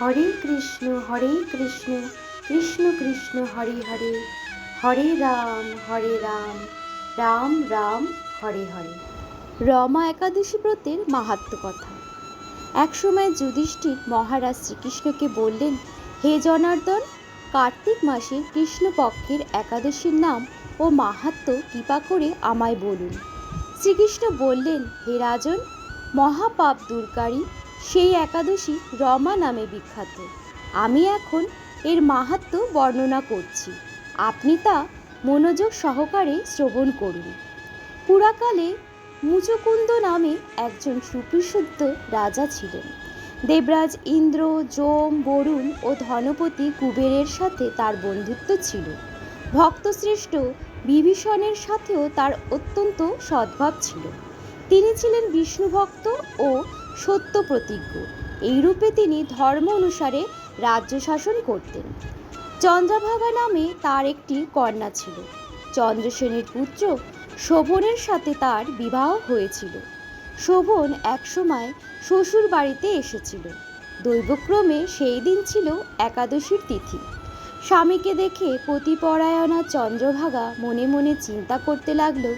হরে কৃষ্ণ হরে কৃষ্ণ কৃষ্ণ কৃষ্ণ, হরে হরে। হরে রাম হরে রাম রাম রাম, হরে হরে। রমা একাদশী ব্রতের মাহাত্ম কথা। একসময় যুধিষ্ঠির মহারাজ শ্রীকৃষ্ণকে বললেন, হে জনার্দন, কার্তিক মাসের কৃষ্ণপক্ষের একাদশীর নাম ও মাহাত্ম কৃপা করে আমায় বলুন। শ্রীকৃষ্ণ বললেন, হে রাজন, মহাপাপ দূরকারী সেই একাদশী রমা নামে বিখ্যাত। আমি এখন এর মাহাত্ম বর্ণনা করছি। আপনি তা মনোযোগ সহকারে শ্রবণ করুন। পুরাকালে মুচুকুন্দ নামে একজন সুবিশুদ্ধ রাজা ছিলেন। দেবরাজ ইন্দ্র, যম, বরুণ ও ধনপতি কুবেরের সাথে তার বন্ধুত্ব ছিল। ভক্তশ্রেষ্ঠ বিভীষণের সাথেও তার অত্যন্ত সদ্ভাব ছিল। তিনি ছিলেন বিষ্ণুভক্ত ও সত্য প্রতিজ্ঞ। এইরূপে তিনি ধর্ম অনুসারে রাজ্য শাসন করতেন। চন্দ্রভাগা নামে তার একটি কন্যা ছিল। চন্দ্রসেনের পুত্র শোভনের সাথে তার বিবাহ হয়েছিল। শোভন একসময় শ্বশুর বাড়িতে এসেছিল। দৈবক্রমে সেই দিন ছিল একাদশীর তিথি। স্বামীকে দেখে পতিপরায়ণা চন্দ্রভাগা মনে মনে চিন্তা করতে লাগল,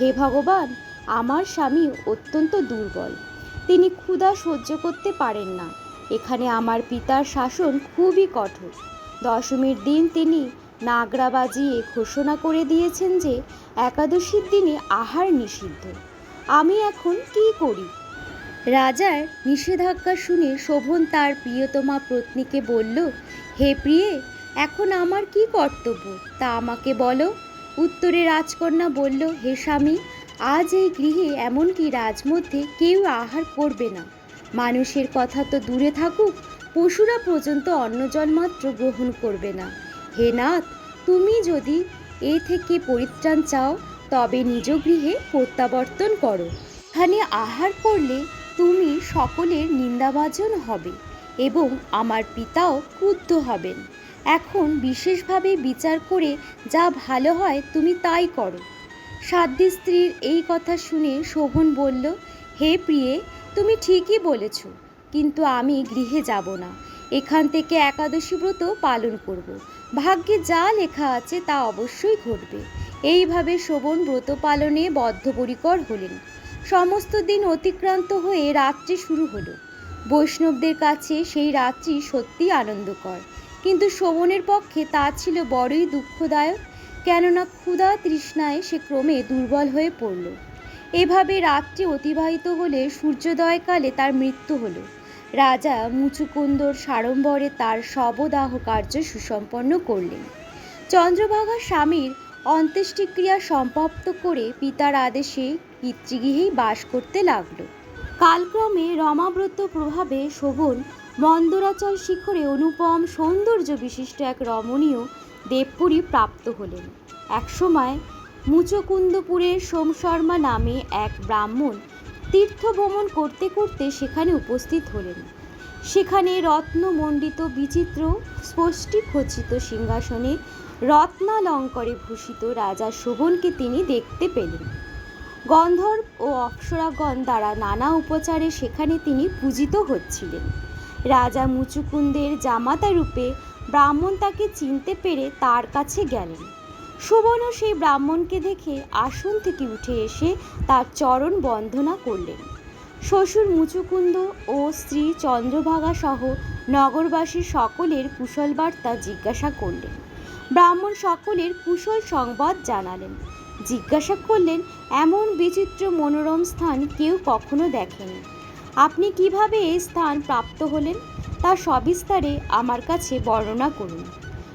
হে ভগবান, আমার স্বামী অত্যন্ত দুর্বল। তিনি ক্ষুধা সহ্য করতে পারেন না। এখানে আমার পিতার শাসন খুবই কঠোর। দশমীর দিন তিনি নাগরা বাজিয়ে ঘোষণা করে দিয়েছেন যে, একাদশীর দিনে আহার নিষিদ্ধ। আমি এখন কি করি? রাজার নিষেধাজ্ঞা শুনে শোভন তার প্রিয়তমা পত্নীকে বলল, হে প্রিয়ে, এখন আমার কি কর্তব্য? তা আমাকে বলো। উত্তরে রাজকন্যা বলল, হে স্বামী আজ এই গৃহে এমনকি রাজমধ্যে কেউ আহার করবে না। মানুষের কথা তো দূরে থাকুক, পশুরা পর্যন্ত অন্নজল মাত্র গ্রহণ করবে না। হে নাথ, তুমি যদি এ থেকে পরিত্রাণ চাও, তবে নিজ গৃহে প্রত্যাবর্তন করো। এখানে আহার করলে তুমি সকলের নিন্দাবাজন হবে এবং আমার পিতাও ক্রুদ্ধ হবেন। এখন বিশেষভাবে বিচার করে যা ভালো হয় তুমি তাই করো। সাধ্বী স্ত্রীর এই কথা শুনে শোভন বলল, হে প্রিয়ে, তুমি ঠিকই বলেছ, কিন্তু আমি গৃহে যাব না। এখান থেকে একাদশী ব্রত পালন করব। ভাগ্যে যা লেখা আছে তা অবশ্যই ঘটবে। এইভাবে শোভন ব্রত পালনে বদ্ধপরিকর হলেন। সমস্ত দিন অতিক্রান্ত হয়ে রাত্রি শুরু হলো। বৈষ্ণবদের কাছে সেই রাত্রি সত্যি আনন্দকর। কিন্তু শোভনের পক্ষে তা ছিল বড়ই দুঃখদায়ক। কেননা ক্ষুধা তৃষ্ণায় সে ক্রমে দুর্বল হয়ে পড়ল। এভাবে রাত্রি অতিবাহিত হলে সূর্যোদয়কালে তার মৃত্যু হলো। রাজা মুচুকুন্দর সাড়ম্বরে তার শবদাহ কার্য সুসম্পন্ন করলেন। চন্দ্রভাগা স্বামীর অন্ত্যেষ্টিক্রিয়া সমাপ্ত করে পিতার আদেশে পিতৃগৃহেই বাস করতে লাগল। কালক্রমে রমাব্রত প্রভাবে শোভন মন্দরাচল শিখরে অনুপম সৌন্দর্য বিশিষ্ট এক রমণীয় দেবপুরী প্রাপ্ত হলেন। একসময় মুচকুন্দপুরের সোমশর্মা নামে এক ব্রাহ্মণ তীর্থ ভ্রমণ করতে করতে সেখানে উপস্থিত হলেন। সেখানে রত্নমণ্ডিত বিচিত্র স্পষ্টি খচিত সিংহাসনে রত্নালঙ্করে ভূষিত রাজা শোভনকে তিনি দেখতে পেলেন। গন্ধর্ব ও অপ্সরাগণ দ্বারা নানা উপচারে সেখানে তিনি পূজিত হচ্ছিলেন। রাজা মুচুকুন্দের জামাতা রূপে ব্রাহ্মণ তাকে চিনতে পেরে তার কাছে গেলেন। শোভনও সেই ব্রাহ্মণকে দেখে আসন থেকে উঠে এসে তার চরণ বন্দনা করলেন। শ্বশুর মুচুকুন্দ ও স্ত্রী চন্দ্রভাগা সহ নগরবাসী সকলের কুশল বার্তা জিজ্ঞাসা করলেন। ব্রাহ্মণ সকলের কুশল সংবাদ জানালেন। জিজ্ঞাসা করলেন, এমন বিচিত্র মনোরম স্থান কেউ কখনো দেখেনি। আপনি কীভাবে এই স্থান প্রাপ্ত হলেন? তা সবিস্তারে আমার কাছে বর্ণনা করুন।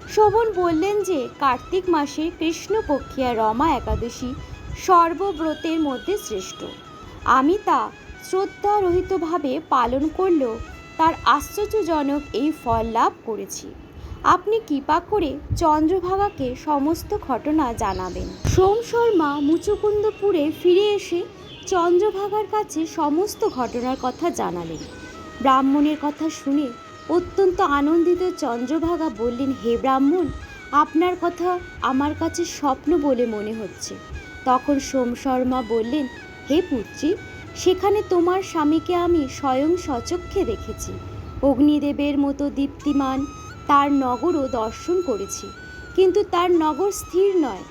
শোভন বললেন যে, কার্তিক মাসের কৃষ্ণপক্ষিয়া রমা একাদশী সর্বব্রতের মধ্যে শ্রেষ্ঠ। আমি তা শ্রদ্ধারহিতভাবে পালন করলেও তার আশ্চর্যজনক এই ফল লাভ করেছি। আপনি কৃপা করে চন্দ্রভাগাকে সমস্ত ঘটনা জানাবেন। সোম শর্মা মুচুকুন্দপুরে ফিরে এসে চন্দ্রভাগার কাছে সমস্ত ঘটনার কথা জানালেন। ব্রাহ্মণের কথা শুনে অত্যন্ত আনন্দিত চন্দ্রভাগা বললেন, হে ব্রাহ্মণ, আপনার কথা আমার কাছে স্বপ্ন বলে মনে হচ্ছে। তখন সোম শর্মা বললেন, হে পুত্রী, সেখানে তোমার স্বামীকে আমি স্বয়ং সচক্ষে দেখেছি। অগ্নিদেবের মতো দীপ্তিমান, তার নগরও দর্শন করেছি। কিন্তু তার নগর স্থির নয়।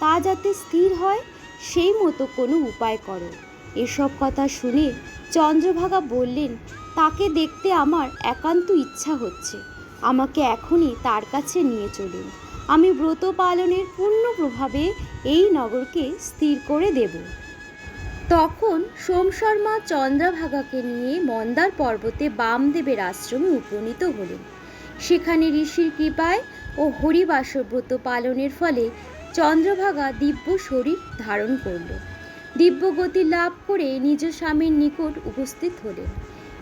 তা যাতে স্থির হয়, সেই মতো কোনো উপায় করো। এসব কথা শুনে চন্দ্রভাগা বললেন তাকে দেখতে আমার একান্ত ইচ্ছা হচ্ছে। আমাকে এখনই তার কাছে নিয়ে চলুন। আমি ব্রত পালনের পূর্ণ প্রভাবে এই নগরকে স্থির করে দেব। তখন সোমশর্মা চন্দ্রভাগাকে নিয়ে মন্দার পর্বতে বামদেবের আশ্রমে উপনীত হলেন। সেখানে ঋষির কৃপায় ও হরিবাস ব্রত পালনের ফলে চন্দ্রভাগা দিব্য শরীর ধারণ করল। দিব্যগতি লাভ করে নিজ স্বামীর নিকট উপস্থিত হলেন।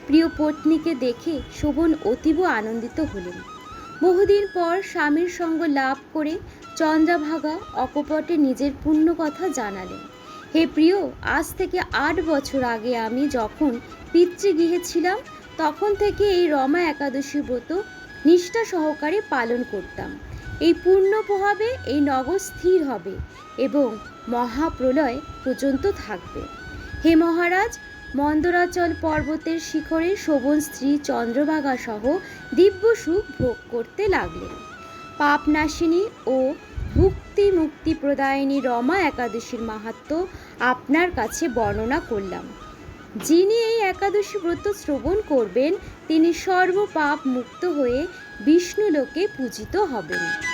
প্রিয় পত্নীকে দেখে শোভন অতীব আনন্দিত হলেন। বহুদিন পর স্বামীর সঙ্গ লাভ করে চন্দ্রাভাগা অকপটে নিজের পূর্ণ কথা জানালেন। হে প্রিয়, আজ থেকে আট বছর আগে আমি যখন পিতৃগৃহে ছিলাম, তখন থেকে এই রমা একাদশী ব্রত নিষ্ঠা সহকারে পালন করতাম। এই পূর্ণ প্রভাবে এই নগর স্থির হবে এবং মহাপ্রলয় পর্যন্ত থাকবে। হে মহারাজ মন্দরাচল পর্বতের শিখরে শোভন স্ত্রী চন্দ্রভাগা সহ দিব্য সুখ ভোগ করতে লাগলেন। পাপনাশিনী ও ভুক্তি মুক্তি প্রদায়িনী রমা একাদশীর মাহাত্ম্য আপনার কাছে বর্ণনা করলাম। যিনি এই একাদশী ব্রত শ্রবণ করবেন, তিনি সর্বপাপ মুক্ত হয়ে বিষ্ণুলোকে পূজিত হবেন।